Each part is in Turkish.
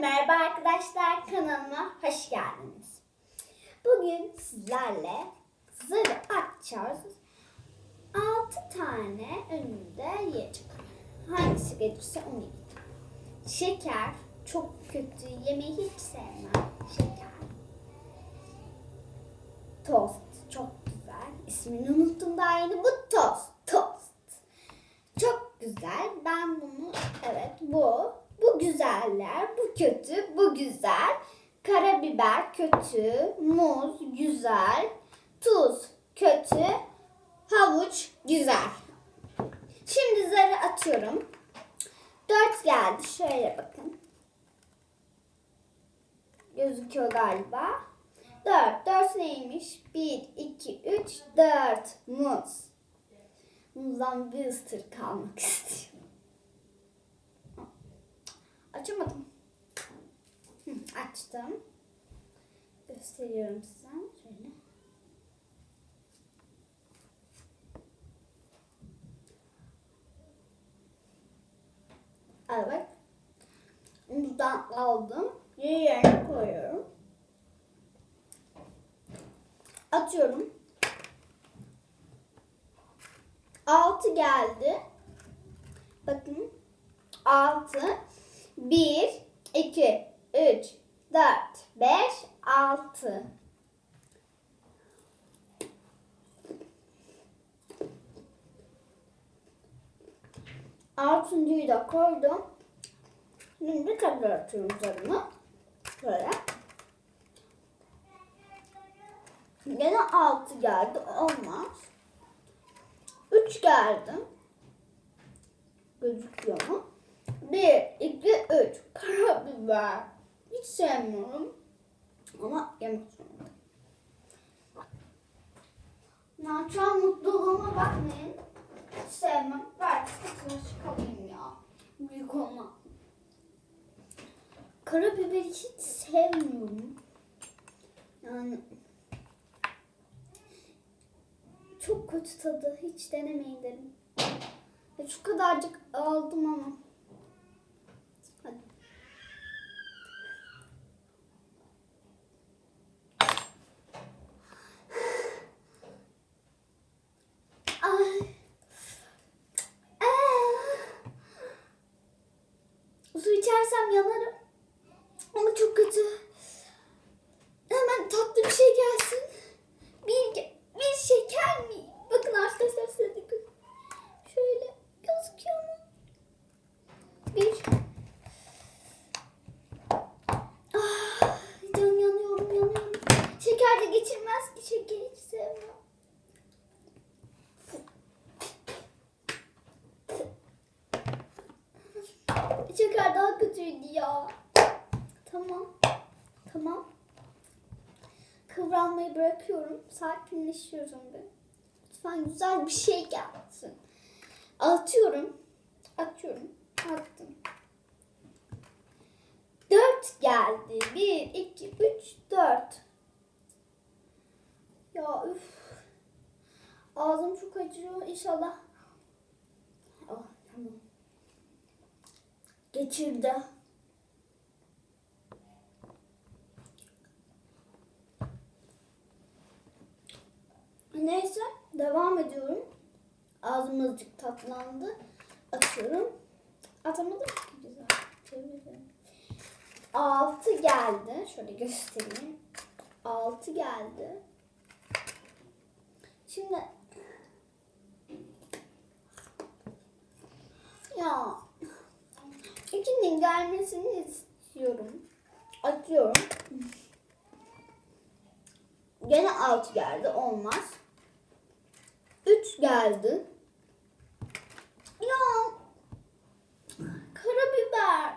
merhaba arkadaşlar kanalıma hoş geldiniz. Bugün sizlerle zarı açacağız. 6 tane önümde yiyecek. Hangisi gelirse onu yiyeceğim. Şeker çok kötü. Yemeği hiç sevmem. Şeker. Tost çok güzel. İsmini unuttum daha yeni. Bu tost. Tost. Çok güzel. Ben bunu evet bu bu güzeller. Bu kötü. Bu güzel. Karabiber kötü. Muz güzel. Tuz kötü. Havuç güzel. Şimdi zarı atıyorum. Dört geldi. Şöyle bakın. Gözüküyor galiba. Dört. Dört neymiş? Bir, iki, üç, dört. Muz. Muzdan bir ıstır kalmak istiyorum. Açamadım. Hı, açtım. Gösteriyorum size. Şöyle. Evet. Muzdan aldım. Yeri yerine koyuyorum. Atıyorum. 6 geldi. Bakın. 6 1 2 3 4 5 6 Altıncıyı da koydum. Şimdi tekrar atıyorum zarımı. Böyle. Gene altı geldi. Olmaz. Üç geldi. Gözüküyor mu? Bir, iki, üç. Karabiber. Hiç sevmiyorum. Ama yemek zorundayım. An mutluluğuma bakmayın. Hiç sevmem. Belki sıkıntı çıkamayayım ya. Büyük olma. Karabiberi hiç sevmiyorum. Yani çok kötü tadı. Hiç denemeyin derim. Ya şu kadarcık aldım ama. Hadi. Ay. Ah. Su içersem yanarım. Ama çok kötü. Hemen tatlı bir şey gelsin. Bir, bir şeker mi? Bakın arkadaşlar size dikkat. Şöyle gözüküyor mu? Bir. Ah, canım yanıyorum yanıyorum. Şeker de geçirmez ki şeker hiç sevmem. Şeker daha kötüydü ya. Tamam. Tamam. Kıvranmayı bırakıyorum. Sakinleşiyorum bir. Lütfen güzel bir şey gelsin. Atıyorum. Atıyorum. Attım. Dört geldi. Bir, iki, üç, dört. Ya üf. Ağzım çok acıyor. İnşallah. Oh, tamam. Geçirdi. Neyse devam ediyorum. Ağzım azıcık tatlandı. Atıyorum. Atamadım ki güzel. Çeviriyorum. Altı geldi. Şöyle göstereyim. Altı geldi. Şimdi ya ikinin gelmesini istiyorum. Atıyorum. Gene 6 geldi. Olmaz. 3 geldi. Ya. Karabiber.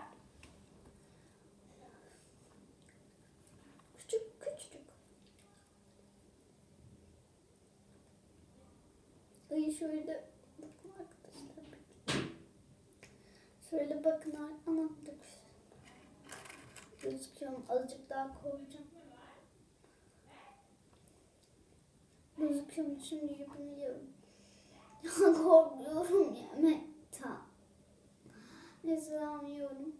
Küçük küçük. Ay şöyle bakın arkadaşlar. Şöyle bakın anam döküş. Gözüküyor mu? Azıcık daha koyacağım. Gözüküyor mu? Şimdi yapamıyorum. Ya korkuyorum yemekten. Neyse yiyorum.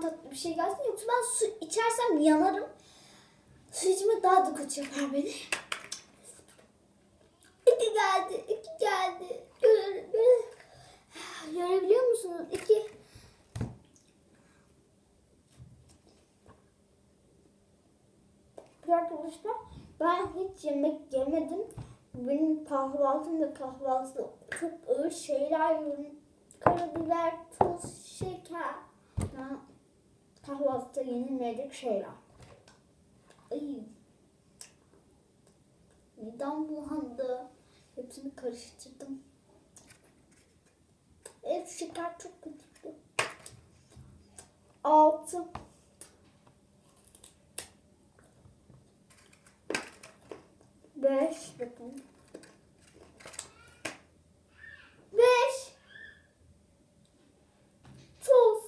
Tatlı bir şey gelsin. Yoksa ben su içersem yanarım. Su içmek daha da kötü yapar beni. İki geldi. iki geldi. Göre, göre, görebiliyor musunuz? İki. Arkadaşlar ben hiç yemek yemedim. Benim kahvaltım da kahvaltıda çok ağır şeyler yiyorum. Karabiber, tuz, şeker. Yani kahvaltıda yenilmeyecek şeyler. Ay. Midem bulandı. Hepsini karıştırdım. Evet şeker çok kötü. Altı. Beş. Bakın. Beş. Tuz.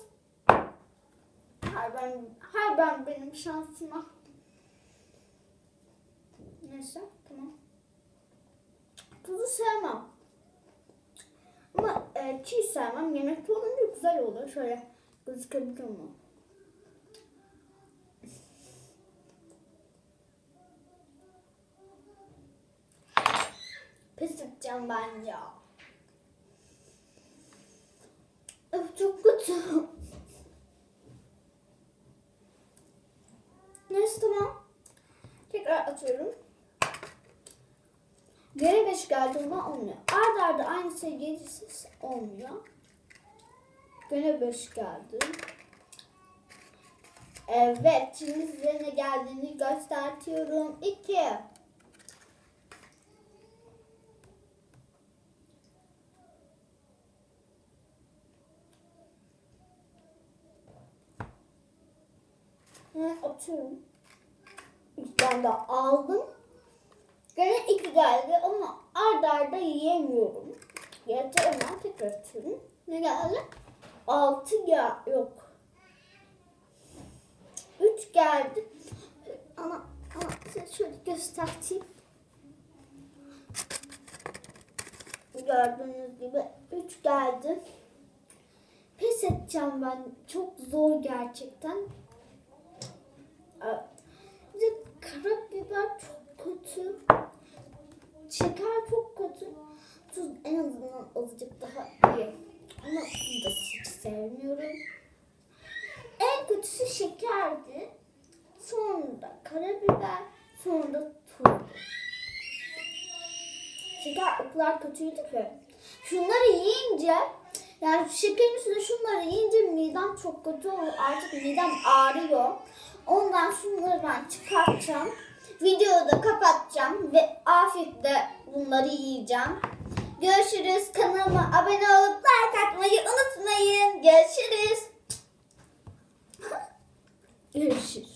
Her ben, her ben benim şansıma. Neyse tamam. Tuzu sevmem. Ama e, çiğ sevmem. Yemekte olunca güzel olur. Şöyle gözükebilir mi? Pes edeceğim ben ya. Öf çok kötü. Neyse tamam. Tekrar atıyorum. Gene 5 geldi ama olmuyor. Arda arda aynı sayı gelirse olmuyor. Gene 5 geldi. Evet, şimdi size ne geldiğini gösteriyorum. 2. Hı, atıyorum. Tane daha aldım. Gene iki geldi ama arda arda yiyemiyorum. Yeter ama tekrar atıyorum. Ne geldi? Altı ya yok. Üç geldi. Ama, ama şöyle göstereyim. Gördüğünüz gibi üç geldi. Pes edeceğim ben. Çok zor gerçekten. De karabiber çok kötü. Şeker çok kötü. Tuz en azından azıcık daha iyi. Ama tuzu da hiç sevmiyorum. En kötüsü şekerdi. Sonra karabiber. Sonra da tuz. Şeker o kadar kötüydü ki. Şunları yiyince yani şekerin üstüne şunları yiyince midem çok kötü oluyor. Artık midem ağrıyor. Ondan şunlardan çıkartacağım. Videoyu da kapatacağım ve afiyetle bunları yiyeceğim. Görüşürüz. Kanalıma abone olup like atmayı unutmayın. Görüşürüz. Görüşürüz.